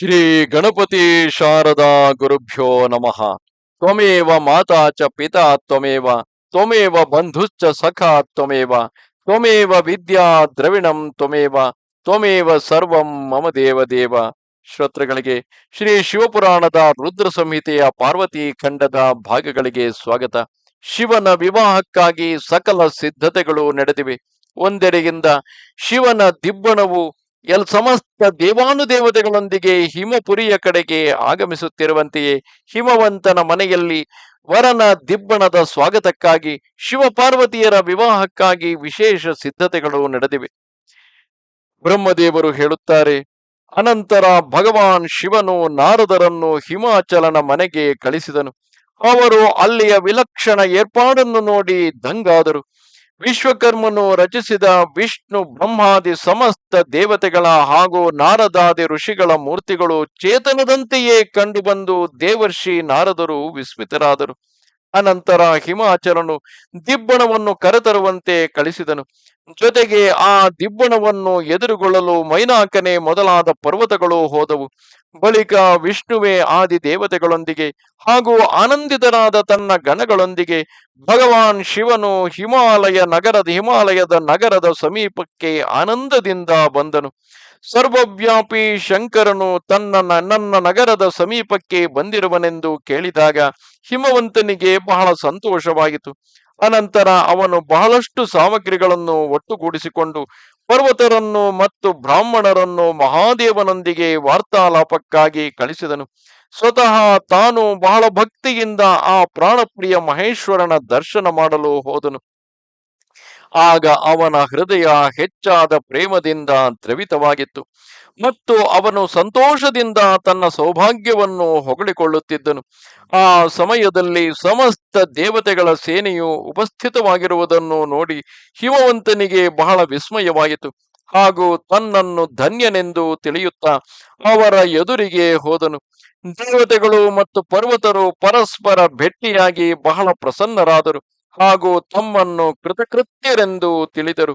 ಶ್ರೀ ಗಣಪತಿ ಶಾರದಾ ಗುರುಭ್ಯೋ ನಮಃ. ತ್ವಮೇವ ಮಾತಾ ಚ ಪಿತಾ ತ್ವಮೇವ ತ್ವಮೇವ ಬಂಧುಶ್ಚ ಸಖಾ ತ್ವಮೇವ ತ್ವಮೇವ ವಿದ್ಯಾ ದ್ರವಿಣಂ ತ್ವಮೇವ ತ್ವಮೇವ ಸರ್ವಂ ಮಮ ದೇವ ದೇವ. ಶ್ರೋತೃಗಳಿಗೆ ಶ್ರೀ ಶಿವಪುರಾಣದ ರುದ್ರ ಸಂಹಿತೆಯ ಪಾರ್ವತಿ ಖಂಡದ ಭಾಗಗಳಿಗೆ ಸ್ವಾಗತ. ಶಿವನ ವಿವಾಹಕ್ಕಾಗಿ ಸಕಲ ಸಿದ್ಧತೆಗಳು ನಡೆದಿವೆ. ಒಂದೆಡೆಯಿಂದ ಶಿವನ ದಿಬ್ಬಣವು ಎಲ್ ಸಮಸ್ತ ದೇವಾನುದೇವತೆಗಳೊಂದಿಗೆ ಹಿಮಪುರಿಯ ಕಡೆಗೆ ಆಗಮಿಸುತ್ತಿರುವಂತೆಯೇ ಹಿಮವಂತನ ಮನೆಯಲ್ಲಿ ವರನ ದಿಬ್ಬಣದ ಸ್ವಾಗತಕ್ಕಾಗಿ ಶಿವಪಾರ್ವತಿಯರ ವಿವಾಹಕ್ಕಾಗಿ ವಿಶೇಷ ಸಿದ್ಧತೆಗಳು ನಡೆದಿವೆ. ಬ್ರಹ್ಮದೇವರು ಹೇಳುತ್ತಾರೆ, ಅನಂತರ ಭಗವಾನ್ ಶಿವನು ನಾರದರನ್ನು ಹಿಮಾಚಲನ ಮನೆಗೆ ಕಳಿಸಿದನು. ಅವರು ಅಲ್ಲಿಯ ವಿಲಕ್ಷಣ ಏರ್ಪಾಡನ್ನು ನೋಡಿ ದಂಗಾದರು. ವಿಶ್ವಕರ್ಮನು ರಚಿಸಿದ ವಿಷ್ಣು ಬ್ರಹ್ಮಾದಿ ಸಮಸ್ತ ದೇವತೆಗಳ ಹಾಗೂ ನಾರದಾದಿ ಋಷಿಗಳ ಮೂರ್ತಿಗಳು ಚೇತನದಂತೆಯೇ ಕಂಡುಬಂದು ದೇವರ್ಷಿ ನಾರದರು ವಿಸ್ಮಿತರಾದರು. ಅನಂತರ ಹಿಮಾಚಲನು ದಿಬ್ಬಣವನ್ನು ಕರೆತರುವಂತೆ ಕಳಿಸಿದನು. ಜೊತೆಗೆ ಆ ದಿಬ್ಬಣವನ್ನು ಎದುರುಗೊಳ್ಳಲು ಮೈನಾಕನೆ ಮೊದಲಾದ ಪರ್ವತಗಳು ಹೋದವು. ಬಳಿಕ ವಿಷ್ಣುವೇ ಆದಿ ದೇವತೆಗಳೊಂದಿಗೆ ಹಾಗೂ ಆನಂದಿತರಾದ ತನ್ನ ಗಣಗಳೊಂದಿಗೆ ಭಗವಾನ್ ಶಿವನು ಹಿಮಾಲಯ ನಗರದ ಹಿಮಾಲಯದ ನಗರದ ಸಮೀಪಕ್ಕೆ ಆನಂದದಿಂದ ಬಂದನು. ಸರ್ವವ್ಯಾಪಿ ಶಂಕರನು ತನ್ನ ನನ್ನ ನಗರದ ಸಮೀಪಕ್ಕೆ ಬಂದಿರುವನೆಂದು ಕೇಳಿದಾಗ ಹಿಮವಂತನಿಗೆ ಬಹಳ ಸಂತೋಷವಾಯಿತು. ಅನಂತರ ಅವನು ಬಹಳಷ್ಟು ಸಾಮಗ್ರಿಗಳನ್ನು ಒಟ್ಟುಗೂಡಿಸಿಕೊಂಡು ಪರ್ವತರನ್ನು ಮತ್ತು ಬ್ರಾಹ್ಮಣರನ್ನು ಮಹಾದೇವನೊಂದಿಗೆ ವಾರ್ತಾಲಾಪಕ್ಕಾಗಿ ಕಳಿಸಿದನು. ಸ್ವತಃ ತಾನು ಬಹಳ ಭಕ್ತಿಯಿಂದ ಆ ಪ್ರಾಣಪ್ರಿಯ ಮಹೇಶ್ವರನ ದರ್ಶನ ಮಾಡಲು ಹೋದನು. ಆಗ ಅವನ ಹೃದಯ ಹೆಚ್ಚಾದ ಪ್ರೇಮದಿಂದ ದ್ರವಿತವಾಗಿತ್ತು. ಮತ್ತು ಅವನು ಸಂತೋಷದಿಂದ ತನ್ನ ಸೌಭಾಗ್ಯವನ್ನು ಹೊಗಳಿಕೊಳ್ಳುತ್ತಿದ್ದನು. ಆ ಸಮಯದಲ್ಲಿ ಸಮಸ್ತ ದೇವತೆಗಳ ಸೇನೆಯು ಉಪಸ್ಥಿತವಾಗಿರುವುದನ್ನು ನೋಡಿ ಹಿಮವಂತನಿಗೆ ಬಹಳ ವಿಸ್ಮಯವಾಯಿತು. ಹಾಗೂ ತನ್ನನ್ನು ಧನ್ಯನೆಂದು ತಿಳಿಯುತ್ತಾ ಅವರ ಎದುರಿಗೆ ಹೋದನು. ದೇವತೆಗಳು ಮತ್ತು ಪರ್ವತರು ಪರಸ್ಪರ ಭೆಟ್ಟಿಯಾಗಿ ಬಹಳ ಪ್ರಸನ್ನರಾದರು. ಹಾಗೂ ತಮ್ಮನ್ನು ಕೃತಕೃತ್ಯರೆಂದು ತಿಳಿದರು.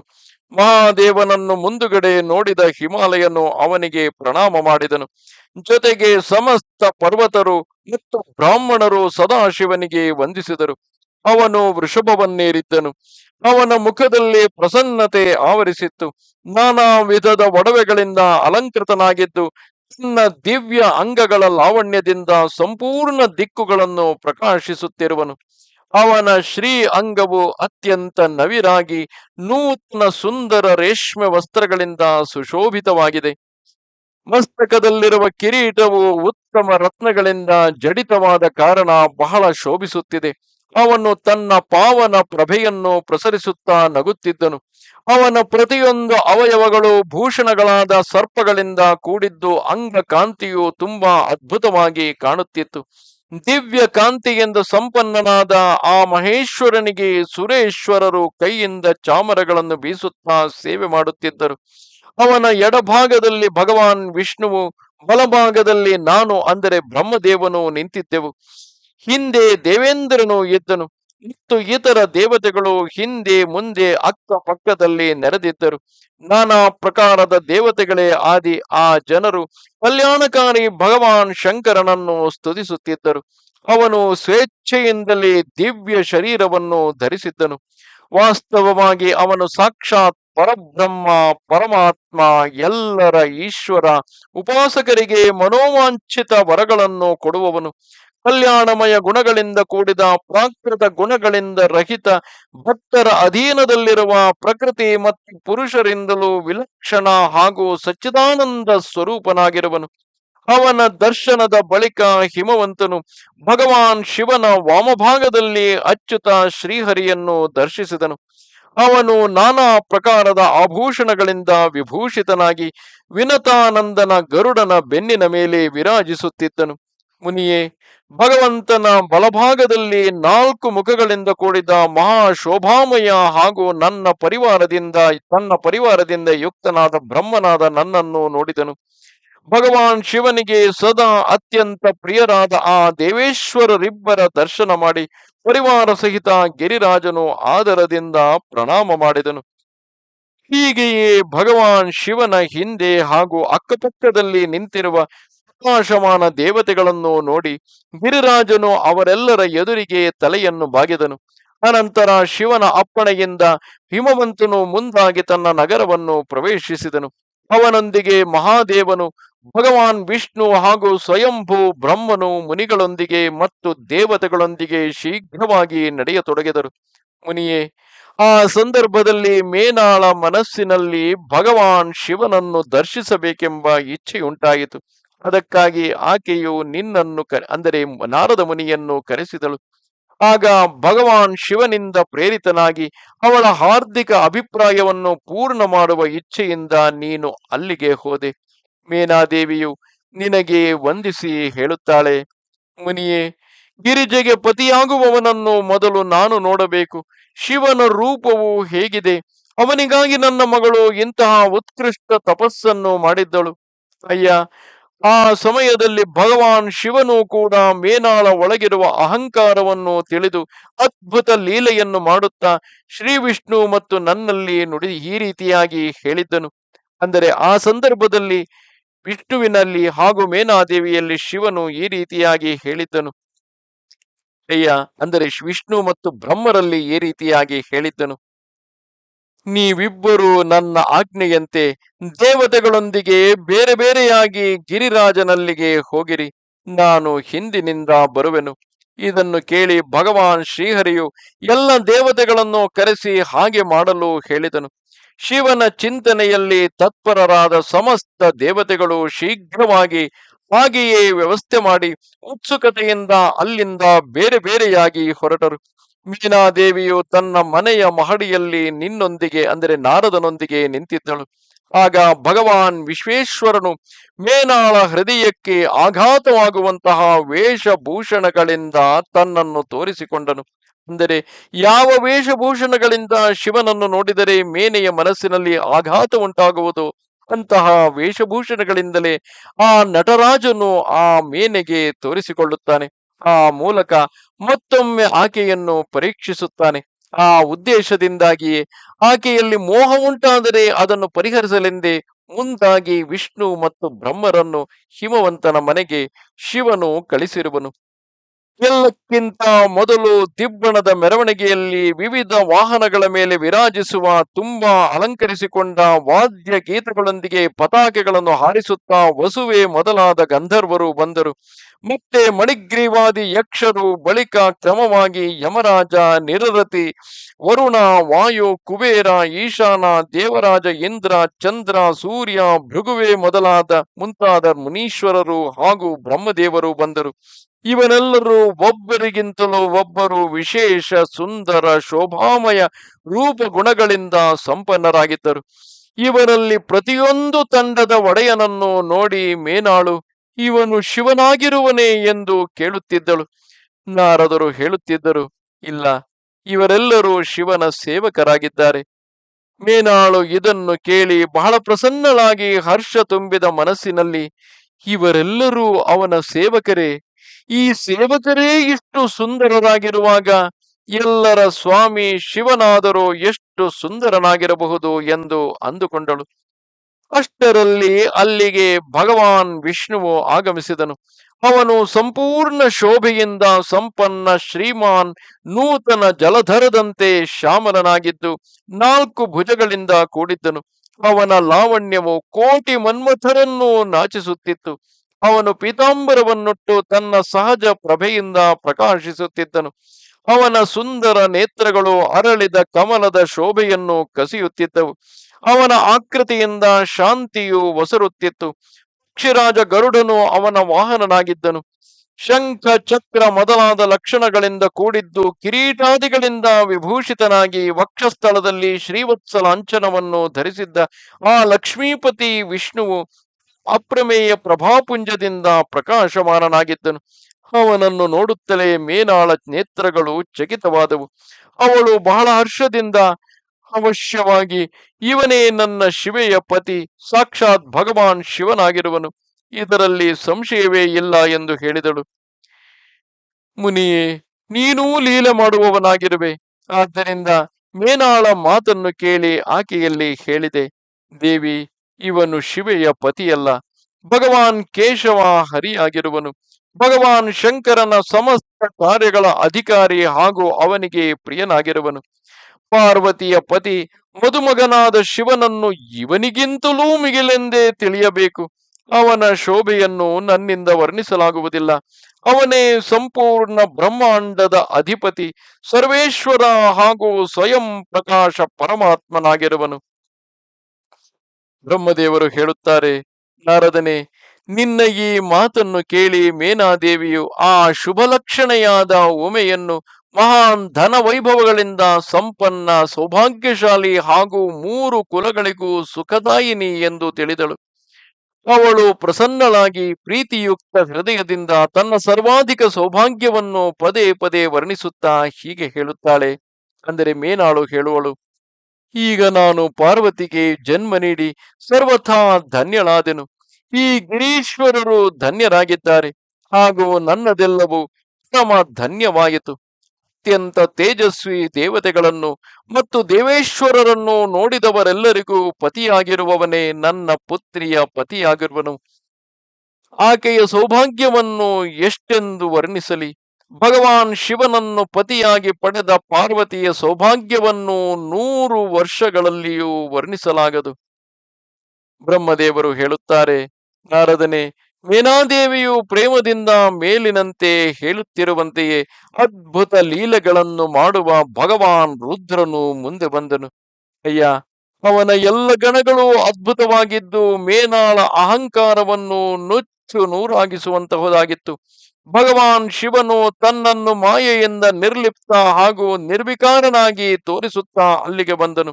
ಮಹಾದೇವನನ್ನು ಮುಂದುಗಡೆ ನೋಡಿದ ಹಿಮಾಲಯನು ಅವನಿಗೆ ಪ್ರಣಾಮ ಮಾಡಿದನು. ಜೊತೆಗೆ ಸಮಸ್ತ ಪರ್ವತರು ಮತ್ತು ಬ್ರಾಹ್ಮಣರು ಸದಾಶಿವನಿಗೆ ವಂದಿಸಿದರು. ಅವನು ವೃಷಭವನ್ನೇರಿದ್ದನು. ಅವನ ಮುಖದಲ್ಲಿ ಪ್ರಸನ್ನತೆ ಆವರಿಸಿತ್ತು. ನಾನಾ ವಿಧದ ಒಡವೆಗಳಿಂದ ಅಲಂಕೃತನಾಗಿದ್ದು, ತನ್ನ ದಿವ್ಯ ಅಂಗಗಳ ಲಾವಣ್ಯದಿಂದ ಸಂಪೂರ್ಣ ದಿಕ್ಕುಗಳನ್ನು ಪ್ರಕಾಶಿಸುತ್ತಿರುವನು. ಅವನ ಶ್ರೀ ಅಂಗವು ಅತ್ಯಂತ ನವಿರಾಗಿ ನೂತನ ಸುಂದರ ರೇಷ್ಮೆ ವಸ್ತ್ರಗಳಿಂದ ಸುಶೋಭಿತವಾಗಿದೆ. ಮಸ್ತಕದಲ್ಲಿರುವ ಕಿರೀಟವು ಉತ್ತಮ ರತ್ನಗಳಿಂದ ಜಡಿತವಾದ ಕಾರಣ ಬಹಳ ಶೋಭಿಸುತ್ತಿದೆ. ಅವನು ತನ್ನ ಪಾವನ ಪ್ರಭೆಯನ್ನು ಪ್ರಸರಿಸುತ್ತಾ ನಗುತ್ತಿದ್ದನು. ಅವನ ಪ್ರತಿಯೊಂದು ಅವಯವಗಳು ಭೂಷಣಗಳಾದ ಸರ್ಪಗಳಿಂದ ಕೂಡಿದ್ದು ಅಂಗಕಾಂತಿಯು ತುಂಬಾ ಅದ್ಭುತವಾಗಿ ಕಾಣುತ್ತಿತ್ತು. ದಿವ್ಯ ಕಾಂತಿಯಿಂದ ಸಂಪನ್ನನಾದ ಆ ಮಹೇಶ್ವರನಿಗೆ ಸುರೇಶ್ವರರು ಕೈಯಿಂದ ಚಾಮರಗಳನ್ನು ಬೀಸುತ್ತಾ ಸೇವೆ ಮಾಡುತ್ತಿದ್ದರು. ಅವನ ಎಡಭಾಗದಲ್ಲಿ ಭಗವಾನ್ ವಿಷ್ಣುವು, ಬಲಭಾಗದಲ್ಲಿ ನಾನು ಅಂದರೆ ಬ್ರಹ್ಮದೇವನು ನಿಂತಿದ್ದೆವು. ಹಿಂದೆ ದೇವೇಂದ್ರನು ಇದ್ದನು. ಮತ್ತು ಇತರ ದೇವತೆಗಳು ಹಿಂದೆ ಮುಂದೆ ಅಕ್ಕ ಪಕ್ಕದಲ್ಲಿ ನೆರೆದಿದ್ದರು. ನಾನಾ ಪ್ರಕಾರದ ದೇವತೆಗಳೇ ಆದಿ ಆ ಜನರು. ಕಲ್ಯಾಣಕಾರಿ ಭಗವಾನ್ ಶಂಕರನನ್ನು ಸ್ತುತಿಸುತ್ತಿದ್ದರು. ಅವನು ಸ್ವೇಚ್ಛೆಯಿಂದಲೇ ದಿವ್ಯ ಶರೀರವನ್ನು ಧರಿಸಿದ್ದನು. ವಾಸ್ತವವಾಗಿ ಅವನು ಸಾಕ್ಷಾತ್ ಪರಬ್ರಹ್ಮ, ಪರಮಾತ್ಮ, ಎಲ್ಲರ ಈಶ್ವರ, ಉಪಾಸಕರಿಗೆ ಮನೋವಾಂಛಿತ ವರಗಳನ್ನು ಕೊಡುವವನು. ಕಲ್ಯಾಣಮಯ ಗುಣಗಳಿಂದ ಕೂಡಿದ ಪ್ರಾಕೃತ ಗುಣಗಳಿಂದ ರಹಿತ ಭಕ್ತರ ಅಧೀನದಲ್ಲಿರುವ ಪ್ರಕೃತಿ ಮತ್ತು ಪುರುಷರಿಂದಲೂ ವಿಲಕ್ಷಣ ಹಾಗೂ ಸಚ್ಚಿದಾನಂದ ಸ್ವರೂಪನಾಗಿರುವನು. ಅವನ ದರ್ಶನದ ಬಳಿಕ ಹಿಮವಂತನು ಭಗವಾನ್ ಶಿವನ ವಾಮಭಾಗದಲ್ಲಿ ಅಚ್ಯುತ ಶ್ರೀಹರಿಯನ್ನು ದರ್ಶಿಸಿದನು. ಅವನು ನಾನಾ ಪ್ರಕಾರದ ಆಭೂಷಣಗಳಿಂದ ವಿಭೂಷಿತನಾಗಿ ವಿನತಾನಂದನ ಗರುಡನ ಬೆನ್ನಿನ ಮೇಲೆ ವಿರಾಜಿಸುತ್ತಿದ್ದನು. ಮುನಿಯೇ ಭಗವಂತನ ಬಲಭಾಗದಲ್ಲಿ ನಾಲ್ಕು ಮುಖಗಳಿಂದ ಕೂಡಿದ ಮಹಾ ಶೋಭಾಮಯ ಹಾಗೂ ನನ್ನ ಪರಿವಾರದಿಂದ, ತನ್ನ ಪರಿವಾರದಿಂದ ಯುಕ್ತನಾದ ಬ್ರಹ್ಮನಾದ ನನ್ನನ್ನು ನೋಡಿದನು. ಭಗವಾನ್ ಶಿವನಿಗೆ ಸದಾ ಅತ್ಯಂತ ಪ್ರಿಯರಾದ ಆ ದೇವೇಶ್ವರರಿಬ್ಬರ ದರ್ಶನ ಮಾಡಿ, ಪರಿವಾರ ಸಹಿತ ಗಿರಿರಾಜನು ಆದರದಿಂದ ಪ್ರಣಾಮ ಮಾಡಿದನು. ಹೀಗೆಯೇ ಭಗವಾನ್ ಶಿವನ ಹಿಂದೆ ಹಾಗೂ ಅಕ್ಕಪಕ್ಕದಲ್ಲಿ ನಿಂತಿರುವ ಪ್ರಕಾಶಮಾನ ದೇವತೆಗಳನ್ನು ನೋಡಿ ಗಿರಿರಾಜನು ಅವರೆಲ್ಲರ ಎದುರಿಗೆ ತಲೆಯನ್ನು ಬಾಗಿದನು. ಅನಂತರ ಶಿವನ ಅಪ್ಪಣೆಯಿಂದ ಹಿಮವಂತನು ಮುಂದಾಗಿ ತನ್ನ ನಗರವನ್ನು ಪ್ರವೇಶಿಸಿದನು. ಅವನೊಂದಿಗೆ ಮಹಾದೇವನು, ಭಗವಾನ್ ವಿಷ್ಣು ಹಾಗೂ ಸ್ವಯಂಭೂ ಬ್ರಹ್ಮನು ಮುನಿಗಳೊಂದಿಗೆ ಮತ್ತು ದೇವತೆಗಳೊಂದಿಗೆ ಶೀಘ್ರವಾಗಿ ನಡೆಯತೊಡಗಿದರು. ಮುನಿಯೇ, ಆ ಸಂದರ್ಭದಲ್ಲಿ ಮೇನಾಳ ಮನಸ್ಸಿನಲ್ಲಿ ಭಗವಾನ್ ಶಿವನನ್ನು ದರ್ಶಿಸಬೇಕೆಂಬ ಇಚ್ಛೆಯುಂಟಾಯಿತು. ಅದಕ್ಕಾಗಿ ಆಕೆಯು ನಿನ್ನನ್ನು ಅಂದರೆ ನಾರದ ಮುನಿಯನ್ನು ಕರೆಸಿದಳು. ಆಗ ಭಗವಾನ್ ಶಿವನಿಂದ ಪ್ರೇರಿತನಾಗಿ ಅವಳ ಹಾರ್ದಿಕ ಅಭಿಪ್ರಾಯವನ್ನು ಪೂರ್ಣ ಮಾಡುವ ಇಚ್ಛೆಯಿಂದ ನೀನು ಅಲ್ಲಿಗೆ ಹೋದೆ. ಮೇನಾದೇವಿಯು ನಿನಗೆ ವಂದಿಸಿ ಹೇಳುತ್ತಾಳೆ, ಮುನಿಯೇ, ಗಿರಿಜೆಗೆ ಪತಿಯಾಗುವವನನ್ನು ಮೊದಲು ನಾನು ನೋಡಬೇಕು. ಶಿವನ ರೂಪವು ಹೇಗಿದೆ. ಅವನಿಗಾಗಿ ನನ್ನ ಮಗಳು ಇಂತಹ ಉತ್ಕೃಷ್ಟ ತಪಸ್ಸನ್ನು ಮಾಡಿದ್ದಳು. ಅಯ್ಯ ಆ ಸಮಯದಲ್ಲಿ ಭಗವಾನ್ ಶಿವನು ಕೂಡ ಮೇನಾಳ ಒಳಗಿರುವ ಅಹಂಕಾರವನ್ನು ತಿಳಿದು ಅದ್ಭುತ ಲೀಲೆಯನ್ನು ಮಾಡುತ್ತಾ ಶ್ರೀ ವಿಷ್ಣು ಮತ್ತು ನನ್ನಲ್ಲಿ ನುಡಿ ಈ ರೀತಿಯಾಗಿ ಹೇಳಿದ್ದನು. ಅಂದರೆ ಆ ಸಂದರ್ಭದಲ್ಲಿ ವಿಷ್ಣುವಿನಲ್ಲಿ ಹಾಗೂ ಮೇನಾದೇವಿಯಲ್ಲಿ ಶಿವನು ಈ ರೀತಿಯಾಗಿ ಹೇಳಿದ್ದನು. ಅಯ್ಯ, ಅಂದರೆ ವಿಷ್ಣು ಮತ್ತು ಬ್ರಹ್ಮರಲ್ಲಿ ಈ ರೀತಿಯಾಗಿ ಹೇಳಿದ್ದನು. ನೀವಿಬ್ಬರು ನನ್ನ ಆಜ್ಞೆಯಂತೆ ದೇವತೆಗಳೊಂದಿಗೆ ಬೇರೆ ಬೇರೆಯಾಗಿ ಗಿರಿರಾಜನಲ್ಲಿಗೆ ಹೋಗಿರಿ. ನಾನು ಹಿಂದಿನಿಂದ ಬರುವೆನು. ಇದನ್ನು ಕೇಳಿ ಭಗವಾನ್ ಶ್ರೀಹರಿಯು ಎಲ್ಲ ದೇವತೆಗಳನ್ನು ಕರೆಸಿ ಹಾಗೆ ಮಾಡಲು ಹೇಳಿದನು. ಶಿವನ ಚಿಂತನೆಯಲ್ಲಿ ತತ್ಪರರಾದ ಸಮಸ್ತ ದೇವತೆಗಳು ಶೀಘ್ರವಾಗಿ ಹಾಗೆಯೇ ವ್ಯವಸ್ಥೆ ಮಾಡಿ ಉತ್ಸುಕತೆಯಿಂದ ಅಲ್ಲಿಂದ ಬೇರೆ ಬೇರೆಯಾಗಿ ಹೊರಟರು. ಮೀನಾದೇವಿಯು ತನ್ನ ಮನೆಯ ಮಹಡಿಯಲ್ಲಿ ನಿನ್ನೊಂದಿಗೆ, ಅಂದರೆ ನಾರದನೊಂದಿಗೆ ನಿಂತಿದ್ದಳು. ಆಗ ಭಗವಾನ್ ವಿಶ್ವೇಶ್ವರನು ಮೇನಾಳ ಹೃದಯಕ್ಕೆ ಆಘಾತವಾಗುವಂತಹ ವೇಷಭೂಷಣಗಳಿಂದ ತನ್ನನ್ನು ತೋರಿಸಿಕೊಂಡನು. ಅಂದರೆ ಯಾವ ವೇಷಭೂಷಣಗಳಿಂದ ಶಿವನನ್ನು ನೋಡಿದರೆ ಮೇನೆಯ ಮನಸ್ಸಿನಲ್ಲಿ ಆಘಾತ ಉಂಟಾಗುವುದು ಅಂತಹ ವೇಷಭೂಷಣಗಳಿಂದಲೇ ಆ ನಟರಾಜನು ಆ ಮೇನೆಗೆ ತೋರಿಸಿಕೊಳ್ಳುತ್ತಾನೆ. ಆ ಮೂಲಕ ಮತ್ತೊಮ್ಮೆ ಆಕೆಯನ್ನು ಪರೀಕ್ಷಿಸುತ್ತಾನೆ. ಆ ಉದ್ದೇಶದಿಂದಾಗಿ ಆಕೆಯಲ್ಲಿ ಮೋಹ ಉಂಟಾದರೆ ಅದನ್ನು ಪರಿಹರಿಸಲೆಂದೇ ಮುಂದಾಗಿ ವಿಷ್ಣು ಮತ್ತು ಬ್ರಹ್ಮರನ್ನು ಹಿಮವಂತನ ಮನೆಗೆ ಶಿವನು ಕಳಿಸಿರುವನು. ಎಲ್ಲಕ್ಕಿಂತ ಮೊದಲು ದಿಬ್ಬಣದ ಮೆರವಣಿಗೆಯಲ್ಲಿ ವಿವಿಧ ವಾಹನಗಳ ಮೇಲೆ ವಿರಾಜಿಸುವ ತುಂಬಾ ಅಲಂಕರಿಸಿಕೊಂಡ ವಾದ್ಯ ಗೀತಗಳೊಂದಿಗೆ ಪತಾಕೆಗಳನ್ನು ಹಾರಿಸುತ್ತಾ ವಸುವೆ ಮೊದಲಾದ ಗಂಧರ್ವರು ಬಂದರು. ಮತ್ತೆ ಮಣಿಗ್ರೀವಾದಿ ಯಕ್ಷರು ಬಳಿಕ ಕ್ರಮವಾಗಿ ಯಮರಾಜ ನಿರರತಿ, ವರುಣ, ವಾಯು, ಕುಬೇರ, ಈಶಾನ, ದೇವರಾಜ, ಇಂದ್ರ, ಚಂದ್ರ, ಸೂರ್ಯ, ಭೃಗುವೆ ಮೊದಲಾದ ಮುಂತಾದ ಮುನೀಶ್ವರರು ಹಾಗೂ ಬ್ರಹ್ಮದೇವರು ಬಂದರು. ಇವನೆಲ್ಲರೂ ಒಬ್ಬರಿಗಿಂತಲೂ ಒಬ್ಬರು ವಿಶೇಷ ಸುಂದರ ಶೋಭಾಮಯ ರೂಪ ಗುಣಗಳಿಂದ ಸಂಪನ್ನರಾಗಿದ್ದರು. ಇವರಲ್ಲಿ ಪ್ರತಿಯೊಂದು ತಂಡದ ಒಡೆಯನನ್ನು ನೋಡಿ ಮೇನಾಳು ಇವನು ಶಿವನಾಗಿರುವನೇ ಎಂದು ಕೇಳುತ್ತಿದ್ದಳು. ನಾರದರು ಹೇಳುತ್ತಿದ್ದರು, ಇಲ್ಲ, ಇವರೆಲ್ಲರೂ ಶಿವನ ಸೇವಕರಾಗಿದ್ದಾರೆ. ಮೇನಾಳು ಇದನ್ನು ಕೇಳಿ ಬಹಳ ಪ್ರಸನ್ನಳಾಗಿ ಹರ್ಷ ತುಂಬಿದ ಮನಸ್ಸಿನಲ್ಲಿ, ಇವರೆಲ್ಲರೂ ಅವನ ಸೇವಕರೇ, ಈ ಸೇವಕರೇ ಇಷ್ಟು ಸುಂದರರಾಗಿರುವಾಗ ಎಲ್ಲರ ಸ್ವಾಮಿ ಶಿವನಾದರೂ ಎಷ್ಟು ಸುಂದರನಾಗಿರಬಹುದು ಎಂದು ಅಂದುಕೊಂಡಳು. ಅಷ್ಟರಲ್ಲಿ ಅಲ್ಲಿಗೆ ಭಗವಾನ್ ವಿಷ್ಣುವು ಆಗಮಿಸಿದನು. ಅವನು ಸಂಪೂರ್ಣ ಶೋಭೆಯಿಂದ ಸಂಪನ್ನ ಶ್ರೀಮಾನ್ ನೂತನ ಜಲಧರದಂತೆ ಶ್ಯಾಮಲನಾಗಿದ್ದು ನಾಲ್ಕು ಭುಜಗಳಿಂದ ಕೂಡಿದ್ದನು. ಅವನ ಲಾವಣ್ಯವು ಕೋಟಿ ಮನ್ಮಥರನ್ನು ನಾಚಿಸುತ್ತಿತ್ತು. ಅವನು ಪೀತಾಂಬರವನ್ನುಟ್ಟು ತನ್ನ ಸಹಜ ಪ್ರಭೆಯಿಂದ ಪ್ರಕಾಶಿಸುತ್ತಿದ್ದನು. ಅವನ ಸುಂದರ ನೇತ್ರಗಳು ಅರಳಿದ ಕಮಲದ ಶೋಭೆಯನ್ನು ಕಸಿಯುತ್ತಿದ್ದವು. ಅವನ ಆಕೃತಿಯಿಂದ ಶಾಂತಿಯು ಒಸರುತ್ತಿತ್ತು. ಪಕ್ಷಿರಾಜ ಗರುಡನು ಅವನ ವಾಹನನಾಗಿದ್ದನು. ಶಂಖ ಚಕ್ರ ಮೊದಲಾದ ಲಕ್ಷಣಗಳಿಂದ ಕೂಡಿದ್ದು ಕಿರೀಟಾದಿಗಳಿಂದ ವಿಭೂಷಿತನಾಗಿ ವಕ್ಷಸ್ಥಳದಲ್ಲಿ ಶ್ರೀವತ್ಸ ಲಾಂಛನವನ್ನು ಧರಿಸಿದ್ದ ಆ ಲಕ್ಷ್ಮೀಪತಿ ವಿಷ್ಣುವು ಅಪ್ರಮೇಯ ಪ್ರಭಾಪುಂಜದಿಂದ ಪ್ರಕಾಶಮಾನನಾಗಿದ್ದನು. ಅವನನ್ನು ನೋಡುತ್ತಲೇ ಮೇನಾಳ ನೇತ್ರಗಳು ಚಕಿತವಾದವು. ಅವಳು ಬಹಳ ಹರ್ಷದಿಂದ ಅವಶ್ಯವಾಗಿ, ಇವನೇ ನನ್ನ ಶಿವೆಯ ಪತಿ, ಸಾಕ್ಷಾತ್ ಭಗವಾನ್ ಶಿವನಾಗಿರುವನು. ಇದರಲ್ಲಿ ಸಂಶಯವೇ ಇಲ್ಲ ಎಂದು ಹೇಳಿದಳು. ಮುನಿಯೇ, ನೀನೂ ಲೀಲೆ ಮಾಡುವವನಾಗಿರುವೆ. ಆದ್ದರಿಂದ ಮೇನಾಳ ಮಾತನ್ನು ಕೇಳಿ ಆಕೆಯಲ್ಲಿ ಹೇಳಿದೆ, ದೇವಿ, ಇವನು ಶಿವೆಯ ಪತಿಯಲ್ಲ. ಭಗವಾನ್ ಕೇಶವ ಹರಿಯಾಗಿರುವನು. ಭಗವಾನ್ ಶಂಕರನ ಸಮಸ್ತ ಕಾರ್ಯಗಳ ಅಧಿಕಾರಿ ಹಾಗೂ ಅವನಿಗೆ ಪ್ರಿಯನಾಗಿರುವನು. ಪಾರ್ವತಿಯ ಪತಿ ಮದುಮಗನಾದ ಶಿವನನ್ನು ಇವನಿಗಿಂತಲೂ ಮಿಗಿಲೆಂದೇ ತಿಳಿಯಬೇಕು. ಅವನ ಶೋಭೆಯನ್ನು ನನ್ನಿಂದ ವರ್ಣಿಸಲಾಗುವುದಿಲ್ಲ. ಅವನೇ ಸಂಪೂರ್ಣ ಬ್ರಹ್ಮಾಂಡದ ಅಧಿಪತಿ, ಸರ್ವೇಶ್ವರ ಹಾಗೂ ಸ್ವಯಂ ಪ್ರಕಾಶ ಪರಮಾತ್ಮನಾಗಿರುವನು. ಬ್ರಹ್ಮದೇವರು ಹೇಳುತ್ತಾರೆ, ನಾರದನೆ, ನಿನ್ನ ಈ ಮಾತನ್ನು ಕೇಳಿ ಮೇನಾದೇವಿಯು ಆ ಶುಭ ಲಕ್ಷಣೆಯಾದ ಉಮೆಯನ್ನು ಮಹಾನ್ ಧನ ವೈಭವಗಳಿಂದ ಸಂಪನ್ನ, ಸೌಭಾಗ್ಯಶಾಲಿ ಹಾಗೂ ಮೂರು ಕುಲಗಳಿಗೂ ಸುಖದಾಯಿನಿ ಎಂದು ತಿಳಿದಳು. ಅವಳು ಪ್ರಸನ್ನಳಾಗಿ ಪ್ರೀತಿಯುಕ್ತ ಹೃದಯದಿಂದ ತನ್ನ ಸರ್ವಾಧಿಕ ಸೌಭಾಗ್ಯವನ್ನು ಪದೇ ಪದೇ ವರ್ಣಿಸುತ್ತಾ ಹೀಗೆ ಹೇಳುತ್ತಾಳೆ. ಅಂದರೆ ಮೇನಾಳು ಹೇಳುವಳು, ಈಗ ನಾನು ಪಾರ್ವತಿಗೆ ಜನ್ಮ ನೀಡಿ ಸರ್ವಥಾ ಧನ್ಯಳಾದೆನು. ಈ ಗಿರೀಶ್ವರರು ಧನ್ಯರಾಗಿದ್ದಾರೆ. ಹಾಗೂ ನನ್ನದೆಲ್ಲವೂ ಧನ್ಯವಾಯಿತು. ಅತ್ಯಂತ ತೇಜಸ್ವಿ ದೇವತೆಗಳನ್ನು ಮತ್ತು ದೇವೇಶ್ವರರನ್ನು ನೋಡಿದವರೆಲ್ಲರಿಗೂ ಪತಿಯಾಗಿರುವವನೇ ನನ್ನ ಪುತ್ರಿಯ ಪತಿಯಾಗಿರುವನು. ಆಕೆಯ ಸೌಭಾಗ್ಯವನ್ನು ಎಷ್ಟೆಂದು ವರ್ಣಿಸಲಿ. ಭಗವಾನ್ ಶಿವನನ್ನು ಪತಿಯಾಗಿ ಪಡೆದ ಪಾರ್ವತಿಯ ಸೌಭಾಗ್ಯವನ್ನು ನೂರು ವರ್ಷಗಳಲ್ಲಿಯೂ ವರ್ಣಿಸಲಾಗದು. ಬ್ರಹ್ಮದೇವರು ಹೇಳುತ್ತಾರೆ, ನಾರದನೆ ಮೇನಾದೇವಿಯು ಪ್ರೇಮದಿಂದ ಮೇಲಿನಂತೆ ಹೇಳುತ್ತಿರುವಂತೆಯೇ ಅದ್ಭುತ ಲೀಲೆಗಳನ್ನು ಮಾಡುವ ಭಗವಾನ್ ರುದ್ರನು ಮುಂದೆ ಬಂದನು. ಅಯ್ಯ, ಅವನ ಎಲ್ಲ ಗಣಗಳು ಅದ್ಭುತವಾಗಿದ್ದು ಮೇನಾಳ ಅಹಂಕಾರವನ್ನು ನುಚ್ಚು ನೂರಾಗಿಸುವಂತಹುದಾಗಿತ್ತು. ಭಗವಾನ್ ಶಿವನು ತನ್ನನ್ನು ಮಾಯೆಯಿಂದ ನಿರ್ಲಿಪ್ತ ಹಾಗೂ ನಿರ್ವಿಕಾರನಾಗಿ ತೋರಿಸುತ್ತಾ ಅಲ್ಲಿಗೆ ಬಂದನು.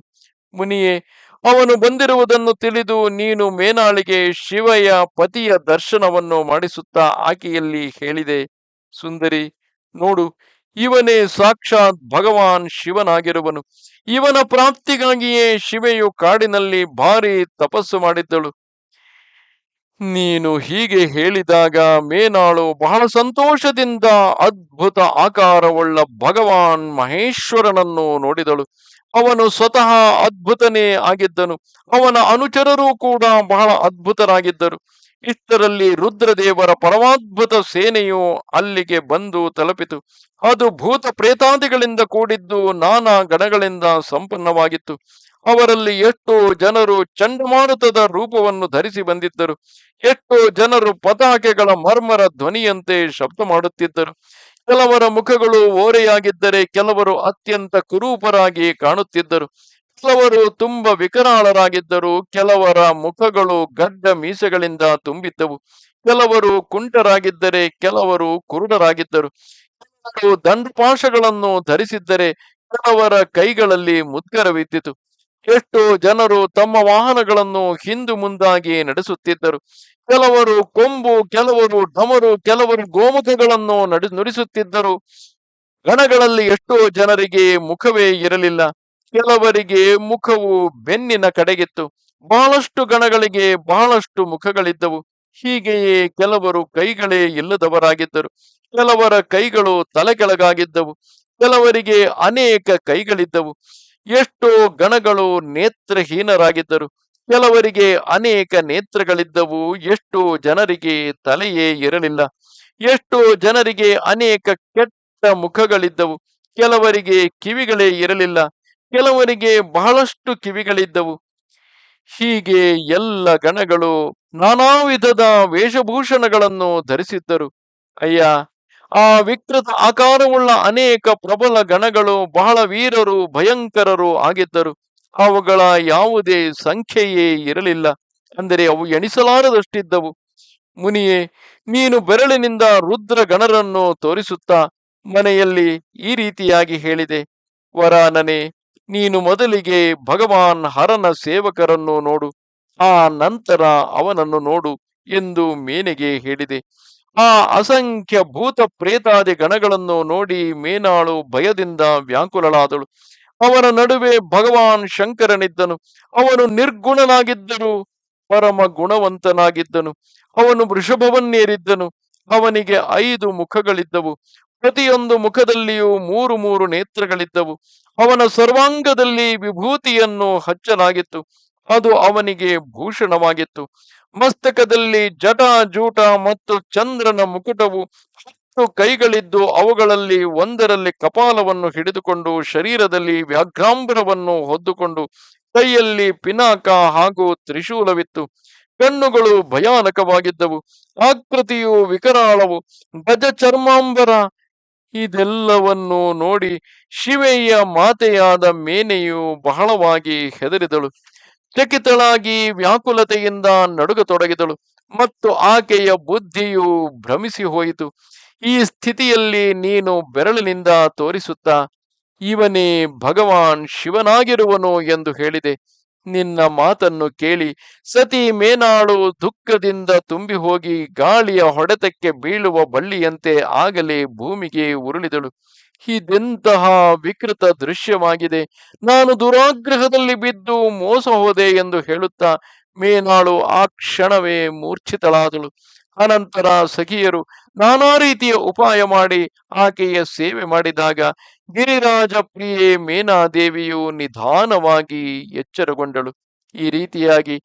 ಮುನಿಯೇ ಅವನು ಬಂದಿರುವುದನ್ನು ತಿಳಿದು ನೀನು ಮೇನಾಳಿಗೆ ಶಿವಯ ಪತಿಯ ದರ್ಶನವನ್ನು ಮಾಡಿಸುತ್ತಾ ಆಕೆಯಲ್ಲಿ ಹೇಳಿದೆ, ಸುಂದರಿ, ನೋಡು, ಇವನೇ ಸಾಕ್ಷಾತ್ ಭಗವಾನ್ ಶಿವನಾಗಿರುವನು. ಇವನ ಪ್ರಾಪ್ತಿಗಾಗಿಯೇ ಶಿವೆಯು ಕಾಡಿನಲ್ಲಿ ಭಾರಿ ತಪಸ್ಸು ಮಾಡಿದ್ದಳು. ನೀನು ಹೀಗೆ ಹೇಳಿದಾಗ ಮೇನಾಳು ಬಹಳ ಸಂತೋಷದಿಂದ ಅದ್ಭುತ ಆಕಾರವುಳ್ಳ ಭಗವಾನ್ ಮಹೇಶ್ವರನನ್ನು ನೋಡಿದಳು. ಅವನು ಸ್ವತಃ ಅದ್ಭುತನೇ ಆಗಿದ್ದನು. ಅವನ ಅನುಚರರು ಕೂಡ ಬಹಳ ಅದ್ಭುತರಾಗಿದ್ದರು. ಇಷ್ಟರಲ್ಲಿ ರುದ್ರದೇವರ ಪರಮಾದ್ಭುತ ಸೇನೆಯು ಅಲ್ಲಿಗೆ ಬಂದು ತಲುಪಿತು. ಅದು ಭೂತ ಪ್ರೇತಾದಿಗಳಿಂದ ಕೂಡಿದ್ದು ನಾನಾ ಗಣಗಳಿಂದ ಸಂಪನ್ನವಾಗಿತ್ತು. ಅವರಲ್ಲಿ ಎಷ್ಟೋ ಜನರು ಚಂಡಮಾರುತದ ರೂಪವನ್ನು ಧರಿಸಿ ಬಂದಿದ್ದರು. ಎಷ್ಟೋ ಜನರು ಪತಾಕೆಗಳ ಮರ್ಮರ ಧ್ವನಿಯಂತೆ ಶಬ್ದ ಮಾಡುತ್ತಿದ್ದರು. ಕೆಲವರ ಮುಖಗಳು ಓರೆಯಾಗಿದ್ದರೆ ಕೆಲವರು ಅತ್ಯಂತ ಕುರೂಪರಾಗಿ ಕಾಣುತ್ತಿದ್ದರು. ಕೆಲವರು ತುಂಬ ವಿಕರಾಳರಾಗಿದ್ದರು. ಕೆಲವರ ಮುಖಗಳು ಗಡ್ಡ ಮೀಸೆಗಳಿಂದ ತುಂಬಿದ್ದವು. ಕೆಲವರು ಕುಂಟರಾಗಿದ್ದರೆ ಕೆಲವರು ಕುರುಡರಾಗಿದ್ದರು. ಕೆಲವರು ದಂಡಪಾಶಗಳನ್ನು ಧರಿಸಿದ್ದರೆ ಕೆಲವರ ಕೈಗಳಲ್ಲಿ ಮುದ್ಗರವಿದ್ದಿತು ಎಷ್ಟೋ ಜನರು ತಮ್ಮ ವಾಹನಗಳನ್ನು ಹಿಂದು ಮುಂದಾಗಿ ನಡೆಸುತ್ತಿದ್ದರು. ಕೆಲವರು ಕೊಂಬು, ಕೆಲವರು ಢಮರು ಕೆಲವರು ಗೋಮುಖಗಳನ್ನು ನಡೆ, ನುಡಿಸುತ್ತಿದ್ದರು. ಗಣಗಳಲ್ಲಿ ಎಷ್ಟೋ ಜನರಿಗೆ ಮುಖವೇ ಇರಲಿಲ್ಲ. ಕೆಲವರಿಗೆ ಮುಖವು ಬೆನ್ನಿನ ಕಡೆಗಿತ್ತು. ಬಹಳಷ್ಟು ಗಣಗಳಿಗೆ ಬಹಳಷ್ಟು ಮುಖಗಳಿದ್ದವು. ಹೀಗೆಯೇ ಕೆಲವರು ಕೈಗಳೇ ಇಲ್ಲದವರಾಗಿದ್ದರು. ಕೆಲವರ ಕೈಗಳು ತಲೆ ಕೆಳಗಾಗಿದ್ದವು ಕೆಲವರಿಗೆ ಅನೇಕ ಕೈಗಳಿದ್ದವು. ಎಷ್ಟೋ ಗಣಗಳು ನೇತ್ರಹೀನರಾಗಿದ್ದರು. ಕೆಲವರಿಗೆ ಅನೇಕ ನೇತ್ರಗಳಿದ್ದವು, ಎಷ್ಟೋ ಜನರಿಗೆ ತಲೆಯೇ ಇರಲಿಲ್ಲ. ಎಷ್ಟೋ ಜನರಿಗೆ ಅನೇಕ ಕೆಟ್ಟ ಮುಖಗಳಿದ್ದವು. ಕೆಲವರಿಗೆ ಕಿವಿಗಳೇ ಇರಲಿಲ್ಲ. ಕೆಲವರಿಗೆ ಬಹಳಷ್ಟು ಕಿವಿಗಳಿದ್ದವು. ಹೀಗೆ ಎಲ್ಲ ಗಣಗಳು ನಾನಾ ವಿಧದ ವೇಷಭೂಷಣಗಳನ್ನು ಧರಿಸಿದ್ದರು. ಅಯ್ಯ ಆ ವಿಕೃತ ಆಕಾರವುಳ್ಳ ಅನೇಕ ಪ್ರಬಲ ಗಣಗಳು ಬಹಳ ವೀರರು, ಭಯಂಕರರು ಆಗಿದ್ದರು. ಅವುಗಳ ಯಾವುದೇ ಸಂಖ್ಯೆಯೇ ಇರಲಿಲ್ಲ. ಅಂದರೆ ಅವು ಎಣಿಸಲಾರದಷ್ಟಿದ್ದವು. ಮುನಿಯೇ, ನೀನು ಬೆರಳಿನಿಂದ ರುದ್ರ ಗಣರನ್ನು ತೋರಿಸುತ್ತಾ ಮನೆಯಲ್ಲಿ ಈ ರೀತಿಯಾಗಿ ಹೇಳಿದೆ. ವರಾನನೆ, ನೀನು ಮೊದಲಿಗೆ ಭಗವಾನ್ ಹರನ ಸೇವಕರನ್ನು ನೋಡು. ಆ ನಂತರ ಅವನನ್ನು ನೋಡು ಎಂದು ಮೇನೆಗೆ ಹೇಳಿದೆ. ಆ ಅಸಂಖ್ಯ ಭೂತ ಪ್ರೇತಾದಿ ಗಣಗಳನ್ನು ನೋಡಿ ಮೇನಾಳು ಭಯದಿಂದ ವ್ಯಾಕುಲಳಾದಳು. ಅವರ ನಡುವೆ ಭಗವಾನ್ ಶಂಕರನಿದ್ದನು. ಅವನು ನಿರ್ಗುಣನಾಗಿದ್ದರು ಪರಮ ಗುಣವಂತನಾಗಿದ್ದನು. ಅವನು ವೃಷಭವನ್ನೇರಿದ್ದನು. ಅವನಿಗೆ ಐದು ಮುಖಗಳಿದ್ದವು. ಪ್ರತಿಯೊಂದು ಮುಖದಲ್ಲಿಯೂ ಮೂರು ಮೂರು ನೇತ್ರಗಳಿದ್ದವು. ಅವನ ಸರ್ವಾಂಗದಲ್ಲಿ ವಿಭೂತಿಯನ್ನು ಹಚ್ಚಲಾಗಿತ್ತು. ಅದು ಅವನಿಗೆ ಭೂಷಣವಾಗಿತ್ತು. ಮಸ್ತಕದಲ್ಲಿ ಜಟಾಜೂಟ ಮತ್ತು ಚಂದ್ರನ ಮುಕುಟವು ಹತ್ತು ಕೈಗಳಿದ್ದು ಅವುಗಳಲ್ಲಿ ಒಂದರಲ್ಲಿ ಕಪಾಲವನ್ನು ಹಿಡಿದುಕೊಂಡು ಶರೀರದಲ್ಲಿ ವ್ಯಾಘ್ರಾಂಬರವನ್ನು ಹೊದ್ದುಕೊಂಡು ಕೈಯಲ್ಲಿ ಪಿನಾಕ ಹಾಗೂ ತ್ರಿಶೂಲವಿತ್ತು. ಕಣ್ಣುಗಳು ಭಯಾನಕವಾಗಿದ್ದವು. ಆಕೃತಿಯು ವಿಕರಾಳವು. ಗಜ ಚರ್ಮಾಂಬರ ಇದೆಲ್ಲವನ್ನು ನೋಡಿ ಶಿವೆಯ ಮಾತೆಯಾದ ಮೇನೆಯು ಬಹಳವಾಗಿ ಹೆದರಿದಳು. ಚಕಿತಳಾಗಿ ವ್ಯಾಕುಲತೆಯಿಂದ ನಡುಗತೊಡಗಿದಳು. ಮತ್ತು ಆಕೆಯ ಬುದ್ಧಿಯು ಭ್ರಮಿಸಿ ಹೋಯಿತು. ಈ ಸ್ಥಿತಿಯಲ್ಲಿ ನೀನು ಬೆರಳಿನಿಂದ ತೋರಿಸುತ್ತಾ, ಇವನೇ ಭಗವಾನ್ ಶಿವನಾಗಿರುವನು ಎಂದು ಹೇಳಿದೆ. ನಿನ್ನ ಮಾತನ್ನು ಕೇಳಿ ಸತಿ ಮೇನಾಳು ದುಃಖದಿಂದ ತುಂಬಿ ಹೋಗಿ ಗಾಳಿಯ ಹೊಡೆತಕ್ಕೆ ಬೀಳುವ ಬಳ್ಳಿಯಂತೆ ಆಗಲೇ ಭೂಮಿಗೆ ಉರುಳಿದಳು. ಇದೆಂತಹ ವಿಕೃತ ದೃಶ್ಯವಾಗಿದೆ. ನಾನು ದುರಾಗ್ರಹದಲ್ಲಿ ಬಿದ್ದು ಮೋಸ ಹೋದೆ ಎಂದು ಹೇಳುತ್ತಾ ಮೇನಾಳು ಆ ಕ್ಷಣವೇ ಮೂರ್ಛಿತಳಾದಳು. ಅನಂತರ ಸಖಿಯರು ನಾನಾ ರೀತಿಯ ಉಪಾಯ ಮಾಡಿ ಆಕೆಯ ಸೇವೆ ಮಾಡಿದಾಗ ಗಿರಿರಾಜ ಪ್ರಿಯೆ ಮೇನಾದೇವಿಯು ನಿಧಾನವಾಗಿ ಎಚ್ಚರಗೊಂಡಳು. ಈ ರೀತಿಯಾಗಿ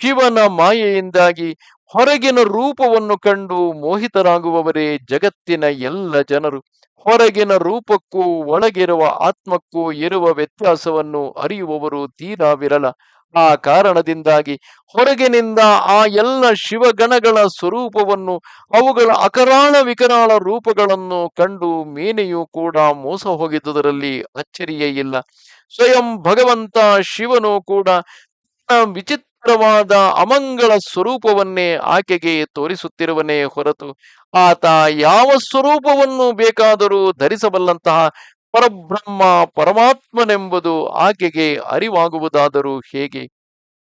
ಶಿವನ ಮಾಯೆಯಿಂದಾಗಿ ಹೊರಗಿನ ರೂಪವನ್ನು ಕಂಡು ಮೋಹಿತರಾಗುವವರೇ ಜಗತ್ತಿನ ಎಲ್ಲ ಜನರು. ಹೊರಗಿನ ರೂಪಕ್ಕೂ ಒಳಗಿರುವ ಆತ್ಮಕ್ಕೂ ಇರುವ ವ್ಯತ್ಯಾಸವನ್ನು ಅರಿಯುವವರು ತೀರಾ ವಿರಳ ಆ ಕಾರಣದಿಂದಾಗಿ ಹೊರಗಿನಿಂದ ಆ ಎಲ್ಲ ಶಿವಗಣಗಳ ಸ್ವರೂಪವನ್ನು, ಅವುಗಳ ಅಕರಾಳ ವಿಕರಾಳ ರೂಪಗಳನ್ನು ಕಂಡು ಮೇನೆಯೂ ಕೂಡ ಮೋಸ ಹೋಗಿದ್ದುದರಲ್ಲಿ ಅಚ್ಚರಿಯೇ ಇಲ್ಲ. ಸ್ವಯಂ ಭಗವಂತ ಶಿವನು ಕೂಡ ವಿಚಿತ್ರವಾದ ಅಮಂಗಳ ಸ್ವರೂಪವನ್ನೇ ಆಕೆಗೆ ತೋರಿಸುತ್ತಿರುವನೇ ಹೊರತು, ಆತ ಯಾವ ಸ್ವರೂಪವನ್ನು ಬೇಕಾದರೂ ಧರಿಸಬಲ್ಲಂತಹ ಪರಬ್ರಹ್ಮ ಪರಮಾತ್ಮನೆಂಬುದು ಆಕೆಗೆ ಅರಿವಾಗುವುದಾದರೂ ಹೇಗೆ?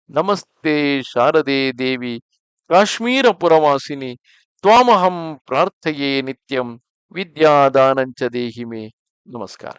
ನಮಸ್ತೆ ಶಾರದೆ ದೇವಿ ಕಾಶ್ಮೀರ ಪುರವಾಸಿನಿ ತ್ವಾಮಹಂ ಪ್ರಾರ್ಥೆಯೇ ನಿತ್ಯಂ, ವಿದ್ಯಾದಾನಂಚ ದೇಹಿಮೆ. ನಮಸ್ಕಾರ.